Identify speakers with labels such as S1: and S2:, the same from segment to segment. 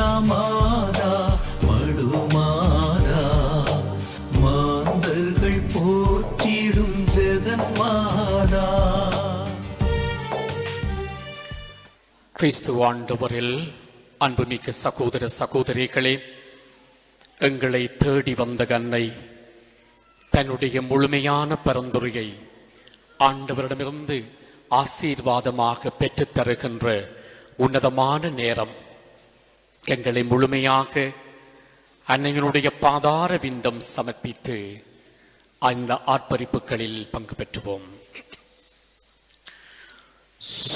S1: மாசில்லாமாதா மடுமாதா மாந்தர்கள் போற்றிடும் ஜெகன்மாதா
S2: கிறிஸ்து ஆண்டவரில் அன்புமிக்க சகோதர சகோதரிகளே எங்களை தேடி வந்த கன்னை தன்னுடைய முழுமையான பரந்துரையை ஆண்டவரிடமிருந்து ஆசீர்வாதமாக பெற்றுத் தருகின்ற உன்னதமான நேரம். எங்களை முழுமையாக அன்னையினுடைய பாதார விந்தம் சமர்ப்பித்து அந்த ஆர்ப்பரிப்புகளில் பங்கு பெற்றுவோம்.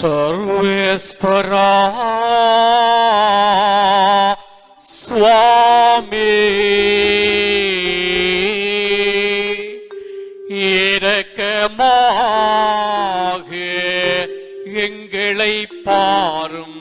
S2: சர்வேஸ்வரா சுவாமி இரக்கமாக எங்களை பாரும்.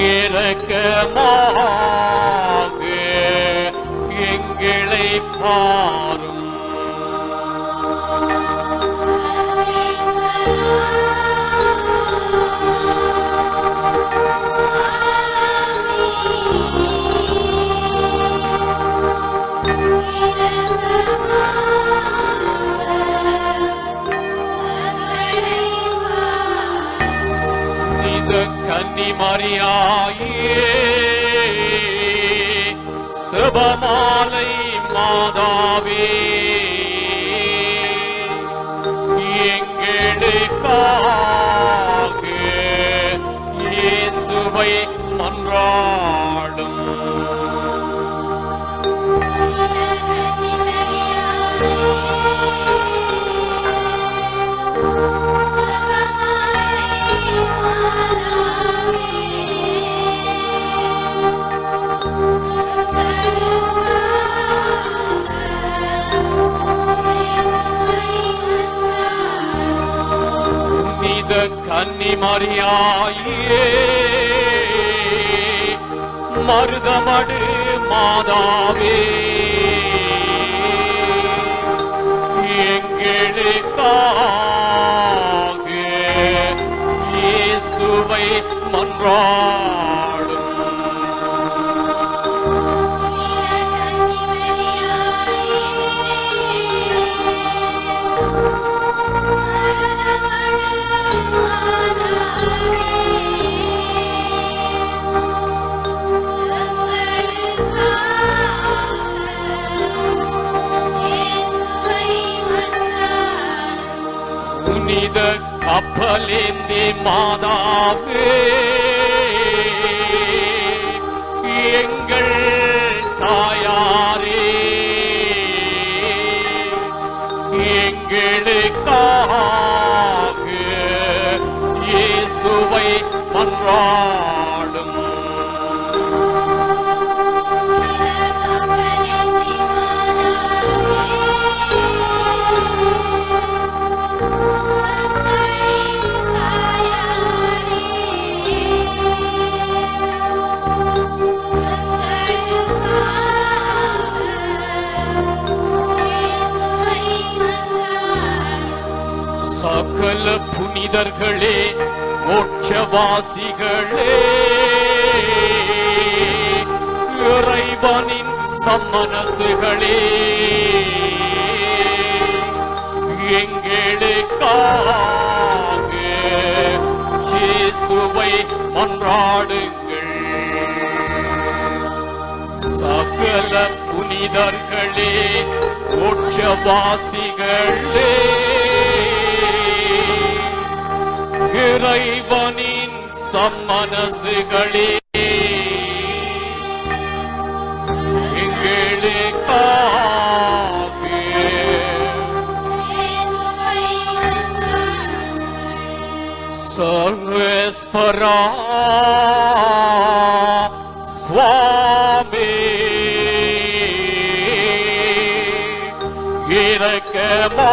S2: இறக்கமாக எங்களை பார் கன்னி மரியாயே. சுபமாலை மாதாவே. எங்களுக்காக இயேசுவை மன்றாடும். அந்த கன்னி மரியாயே மருதமடு மாதாவே. எங்களுக்காக இயேசுவை மன்றா மாதாவே. எங்கள் தாயாரே. எங்களுக்காக இயேசுவை மன்றாடும் புனிதர்களே மோட்சவாசிகளே. இறைவனின் சம்மனசுகளே. எங்களுக்காக இயேசுவை மன்றாடுங்கள். சகல புனிதர்களே மோட்சவாசிகளே. இறைவனின் சம்மனசுகளே സർവേശ്വരാ സ്വാമി ഇരക്കമാ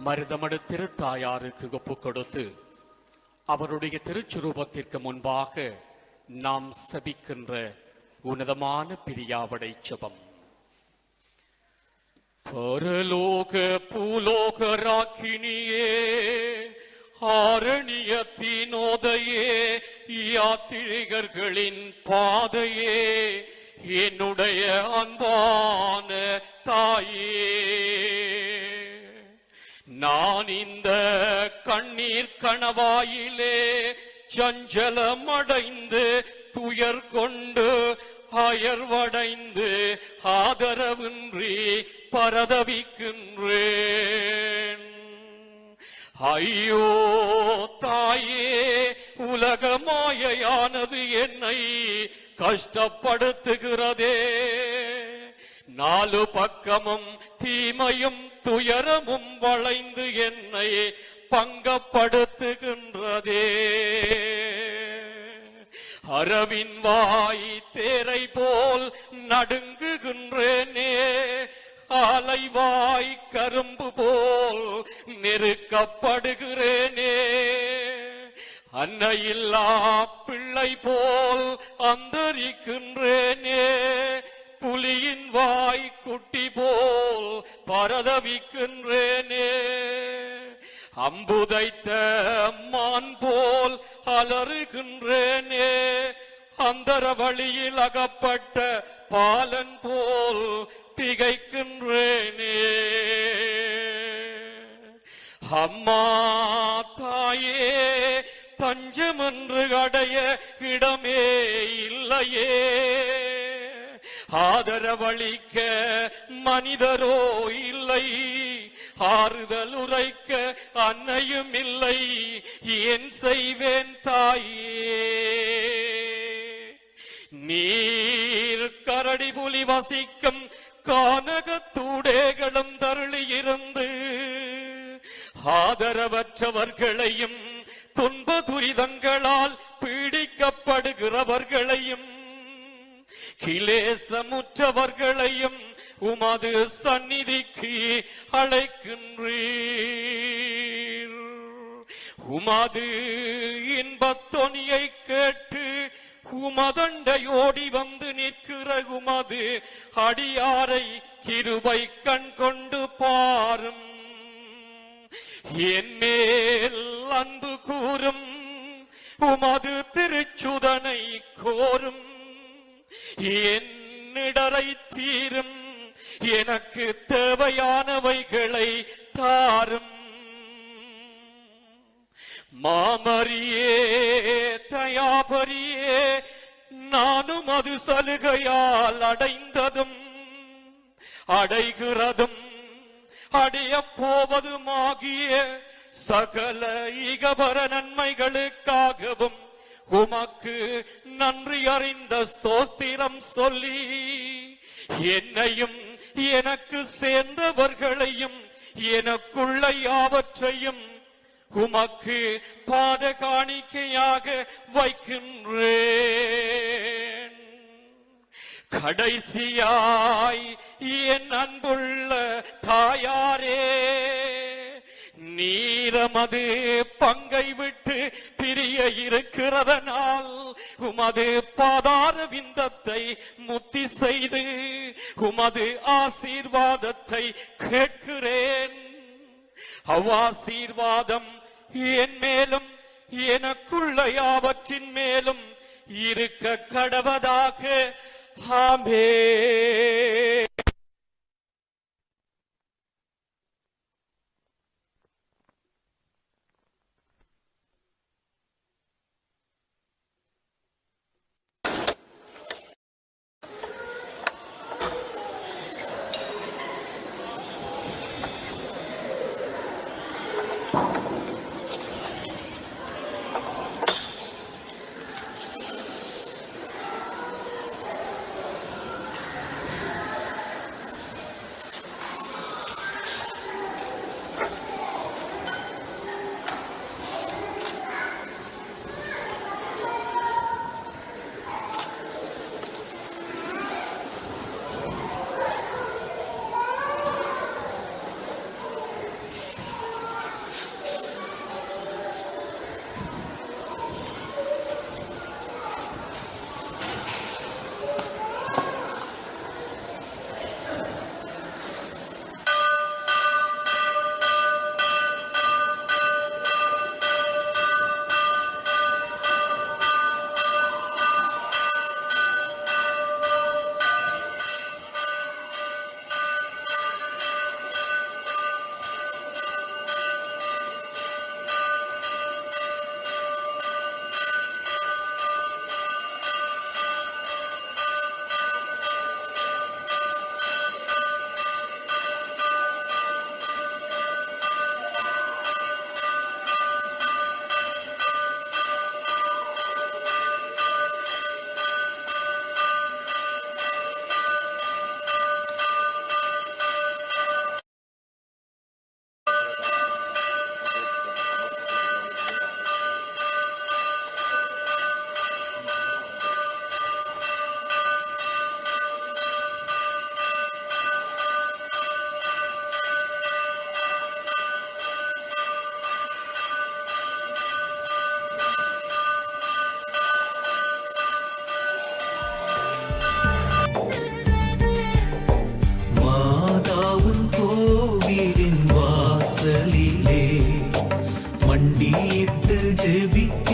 S2: மருதமடு திருத்தாயாருக்கு ஒப்பு கொடுத்து அவருடைய திருச்சுரூபத்திற்கு முன்பாக நாம் சபிக்கின்ற உன்னதமான பிரியாவடை சபம் பரலோக பூலோக ராக்கினியே ஆரணியத்தினோதையே யாத்திரிகர்களின் பாதையே என்னுடைய அன்பான இந்த கண்ணீர் கணவாயிலே சஞ்சலமடைந்து துயர் கொண்டு அயர்வடைந்து ஆதரவின்றி பரதவிக்கின்றேன். ஐயோ தாயே உலக மாயையானது என்னை கஷ்டப்படுத்துகிறதே. நாலு பக்கமும் தீமையும் துயரமும் வளைந்து என்னை பங்கப்படுத்துகின்றதே. அரவின் வாய் தேரை போல் நடுங்குகின்றேனே. ஆலைவாய் கரும்பு போல் நெருக்கப்படுகிறேனே. அன்னையில்லா பிள்ளை போல் அந்தரிக்கின்றேனே. புலியின் வாய் குட்டி போல் பரதவிக்கின்றேனே. அம்புதைத்த மான் போல் அலறுகின்றேனே. அந்தர வழியில் அகப்பட்ட பாலன் போல் திகைக்கின்றேனே. அம்மா தாயே தஞ்சமென்று அடைய இடமே இல்லையே. ஆதரவளிக்க மனிதரோ இல்லை ஆறுதல் உரைக்க அன்னையும் இல்லை என் செய்வேன் தாயே? நீர் கரடி புலி வசிக்கும் கானகத்தூடேகளும் தருளியிருந்து ஆதரவற்றவர்களையும் துன்ப துரிதங்களால் பீடிக்கப்படுகிறவர்களையும் கிலேசமுற்றவர்களையும் உமது சந்நிதிக்கு அழைக்கின்றீர். உமது இன்பத்தொனியை கேட்டு உமதண்டையோடி வந்து நிற்கிற உமது அடியாரை கிருபை கண் கொண்டு பாரும். என் மேல் அன்பு கூறும் உமது திருச்சுதனை கோரும். என்னிடரை தீரும் எனக்கு தேவையானவைகளை தாரும். மாமரியே தயாபரியே நானும் அது சலுகையால் அடைந்ததும் அடைகிறதும் அடைய போவதுமாகிய சகல இகபர நன்மைகளுக்காகவும் உமக்கு நன்றி அறிந்த ஸ்தோத்திரம் சொல்லி என்னையும் எனக்கு சேர்ந்தவர்களையும் எனக்குள்ள யாவற்றையும் உமக்கு பாத காணிக்கையாக வைக்கின்றேன். கடைசியாய் என் அன்புள்ள தாயாரே நீரமது பங்கை விட்டு பிரிய இருக்கிறதனால் உமது பாதார விந்தத்தை முத்தி செய்து உமது ஆசீர்வாதத்தை கேட்கிறேன். அவ்வாசீர்வாதம் என் மேலும் எனக்குள்ள யாவற்றின் மேலும் இருக்க கடவதாக. ஆமே
S1: மண்டியிட்டு ஜெபித்திடும்